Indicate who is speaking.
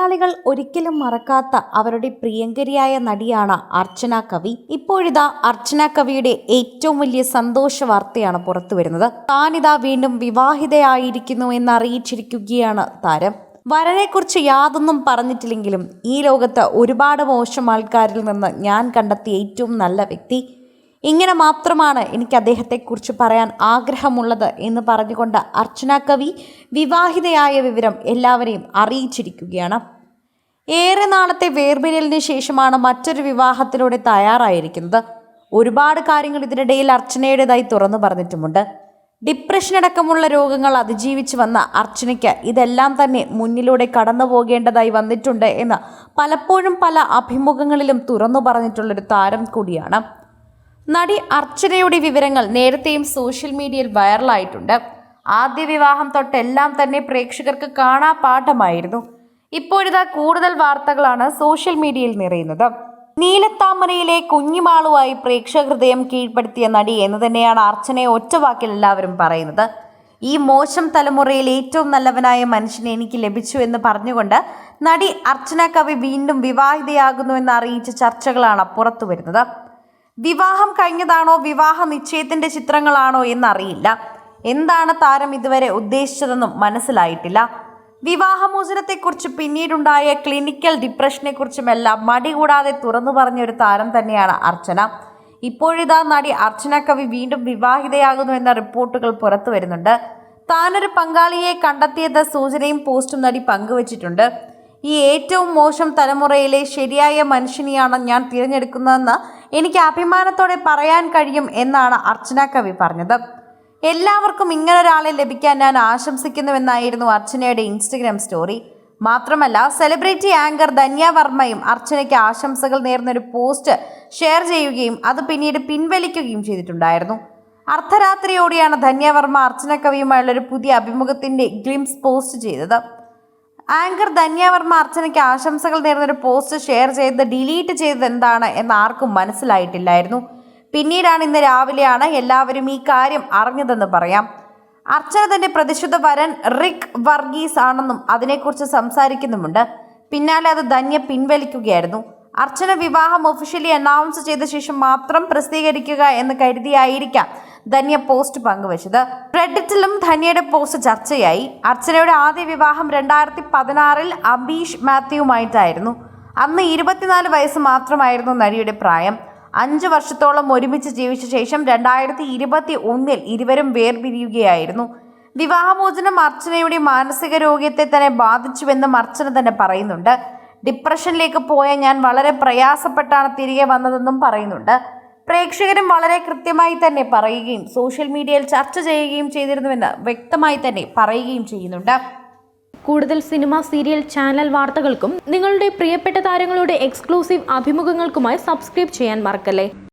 Speaker 1: മലയാളികൾ ഒരിക്കലും മറക്കാത്ത അവരുടെ പ്രിയങ്കരിയായ നടിയാണ് അർച്ചന കവി. ഇപ്പോഴിതാ അർച്ചന കവിയുടെ ഏറ്റവും വലിയ സന്തോഷ വാർത്തയാണ് പുറത്തു വരുന്നത്. താനിതാ വീണ്ടും വിവാഹിതയായിരിക്കുന്നു എന്ന് അറിയിച്ചിരിക്കുകയാണ് താരം. വരനെക്കുറിച്ച് യാതൊന്നും പറഞ്ഞിട്ടില്ലെങ്കിലും ഈ ലോകത്ത് ഒരുപാട് മോശം ആൾക്കാരിൽ നിന്ന് ഞാൻ കണ്ടെത്തിയ ഏറ്റവും നല്ല വ്യക്തി. ഇങ്ങനെ മാത്രമാണ് എനിക്ക് അദ്ദേഹത്തെക്കുറിച്ച് പറയാൻ ആഗ്രഹമുള്ളത് എന്ന് പറഞ്ഞുകൊണ്ട് അർച്ചന കവി വിവാഹിതയായ വിവരം എല്ലാവരെയും അറിയിച്ചിരിക്കുകയാണ്. ഏറെ നാളത്തെ വേർപിരലിന് ശേഷമാണ് മറ്റൊരു വിവാഹത്തിലൂടെ തയ്യാറായിരിക്കുന്നത്. ഒരുപാട് കാര്യങ്ങൾ ഇതിനിടയിൽ അർച്ചനയുടേതായി തുറന്നു പറഞ്ഞിട്ടുമുണ്ട്. ഡിപ്രഷൻ അടക്കമുള്ള രോഗങ്ങൾ അതിജീവിച്ച് വന്ന അർച്ചനയ്ക്ക് ഇതെല്ലാം തന്നെ മുന്നിലൂടെ കടന്നു പോകേണ്ടതായി വന്നിട്ടുണ്ട് എന്ന് പലപ്പോഴും പല അഭിമുഖങ്ങളിലും തുറന്നു പറഞ്ഞിട്ടുള്ളൊരു താരം കൂടിയാണ്. നടി അർച്ചനയുടെ വിവരങ്ങൾ നേരത്തെയും സോഷ്യൽ മീഡിയയിൽ വൈറലായിട്ടുണ്ട്. ആദ്യ വിവാഹം തൊട്ടെല്ലാം തന്നെ പ്രേക്ഷകർക്ക് കാണാ പാഠമായിരുന്നു ഇപ്പോഴിതാ കൂടുതൽ വാർത്തകളാണ് സോഷ്യൽ മീഡിയയിൽ നിറയുന്നത്. നീലത്താമരയിലെ കുഞ്ഞിമാളുവായി പ്രേക്ഷക ഹൃദയം കീഴ്പ്പെടുത്തിയ നടി എന്ന് തന്നെയാണ് അർച്ചനയെ ഒറ്റവാക്കിൽ എല്ലാവരും പറയുന്നത്. ഈ മോശം തലമുറയിൽ ഏറ്റവും നല്ലവനായ മനുഷ്യനെ എനിക്ക് ലഭിച്ചു എന്ന് പറഞ്ഞുകൊണ്ട് നടി അർച്ചന കവി വീണ്ടും വിവാഹിതയാകുന്നുവെന്ന് അറിയിച്ച ചർച്ചകളാണ് പുറത്തു വരുന്നത് വിവാഹം കഴിഞ്ഞതാണോ വിവാഹ നിശ്ചയത്തിന്റെ ചിത്രങ്ങളാണോ എന്നറിയില്ല. എന്താണ് താരം ഇതുവരെ ഉദ്ദേശിച്ചതെന്നും മനസ്സിലായിട്ടില്ല. വിവാഹമോചനത്തെക്കുറിച്ച് പിന്നീടുണ്ടായ ക്ലിനിക്കൽ ഡിപ്രഷനെക്കുറിച്ചുമെല്ലാം മടി കൂടാതെ തുറന്നു പറഞ്ഞ ഒരു താരം തന്നെയാണ് അർച്ചന. ഇപ്പോഴിതാ നടി അർച്ചന കവി വീണ്ടും വിവാഹിതയാകുന്നു എന്ന റിപ്പോർട്ടുകൾ പുറത്തു വരുന്നുണ്ട്. താനൊരു പങ്കാളിയെ കണ്ടെത്തിയത് സൂചനയും പോസ്റ്റും നടി പങ്കുവച്ചിട്ടുണ്ട്. ഈ ഏറ്റവും മോശം തലമുറയിലെ ശരിയായ മനുഷ്യനെയാണ് ഞാൻ തിരഞ്ഞെടുക്കുന്നതെന്ന് എനിക്ക് അഭിമാനത്തോടെ പറയാൻ കഴിയും എന്നാണ് അർച്ചന കവി പറഞ്ഞത്. എല്ലാവർക്കും ഇങ്ങനൊരാളെ ലഭിക്കാൻ ഞാൻ ആശംസിക്കുന്നുവെന്നായിരുന്നു അർച്ചനയുടെ ഇൻസ്റ്റഗ്രാം സ്റ്റോറി. മാത്രമല്ല സെലിബ്രിറ്റി ആങ്കർ ധന്യ വർമ്മയും അർച്ചനയ്ക്ക് ആശംസകൾ നേർന്നൊരു പോസ്റ്റ് ഷെയർ ചെയ്യുകയും അത് പിന്നീട് പിൻവലിക്കുകയും ചെയ്തിട്ടുണ്ടായിരുന്നു. അർദ്ധരാത്രിയോടെയാണ് ധന്യ വർമ്മ അർച്ചന കവിയുമായുള്ള ഒരു പുതിയ അഭിമുഖത്തിന്റെ ഗ്ലിംസ് പോസ്റ്റ് ചെയ്തത്. ആങ്കർ ധന്യവർമ്മ അർച്ചനയ്ക്ക് ആശംസകൾ നേർന്നൊരു പോസ്റ്റ് ഷെയർ ചെയ്ത് ഡിലീറ്റ് ചെയ്തത് എന്താണ് എന്ന് ആർക്കും മനസ്സിലായിട്ടില്ലായിരുന്നു. പിന്നീടാണ് ഇന്ന് രാവിലെയാണ് എല്ലാവരും ഈ കാര്യം അറിഞ്ഞതെന്ന് പറയാം. അർച്ചന തന്റെ പ്രതിശുദ്ധ വരൻ റിക് വർഗീസ് ആണെന്നും അതിനെക്കുറിച്ച് സംസാരിക്കുന്നുമുണ്ട്. പിന്നാലെ അത് ധന്യ പിൻവലിക്കുകയായിരുന്നു. അർച്ചന വിവാഹം ഒഫീഷ്യലി അനൗൺസ് ചെയ്ത ശേഷം മാത്രം പ്രസിദ്ധീകരിക്കുക എന്ന് കരുതിയായിരിക്കാം ധന്യ പോസ്റ്റ് പങ്കുവച്ചത്. റെഡിറ്റിലും ധന്യയുടെ പോസ്റ്റ് ചർച്ചയായി. അർച്ചനയുടെ ആദ്യ വിവാഹം രണ്ടായിരത്തി പതിനാറിൽ അബീഷ് മാത്യുവുമായിട്ടായിരുന്നു. അന്ന് ഇരുപത്തിനാല് വയസ്സ് മാത്രമായിരുന്നു നടിയുടെ പ്രായം. അഞ്ച് വർഷത്തോളം ഒരുമിച്ച് ജീവിച്ച ശേഷം രണ്ടായിരത്തി ഇരുപത്തി ഒന്നിൽ ഇരുവരും വേർപിരിയുകയായിരുന്നു. വിവാഹമോചനം അർച്ചനയുടെ മാനസിക രോഗ്യത്തെ തന്നെ ബാധിച്ചുവെന്നും അർച്ചന തന്നെ പറയുന്നുണ്ട്. ഡിപ്രഷനിലേക്ക് പോയ ഞാൻ വളരെ പ്രയാസപ്പെട്ടാണ് തിരികെ വന്നതെന്നും പറയുന്നുണ്ട്. പ്രേക്ഷകരും വളരെ കൃത്യമായി തന്നെ പറയുകയും സോഷ്യൽ മീഡിയയിൽ ചർച്ച ചെയ്യുകയും ചെയ്തിരുന്നുവെന്ന് വ്യക്തമായി തന്നെ പറയുകയും ചെയ്യുന്നുണ്ട്.
Speaker 2: കൂടുതൽ സിനിമ സീരിയൽ ചാനൽ വാർത്തകൾക്കും നിങ്ങളുടെ പ്രിയപ്പെട്ട താരങ്ങളുടെ എക്സ്ക്ലൂസീവ് അഭിമുഖങ്ങൾക്കുമായി സബ്സ്ക്രൈബ് ചെയ്യാൻ മറക്കല്ലേ?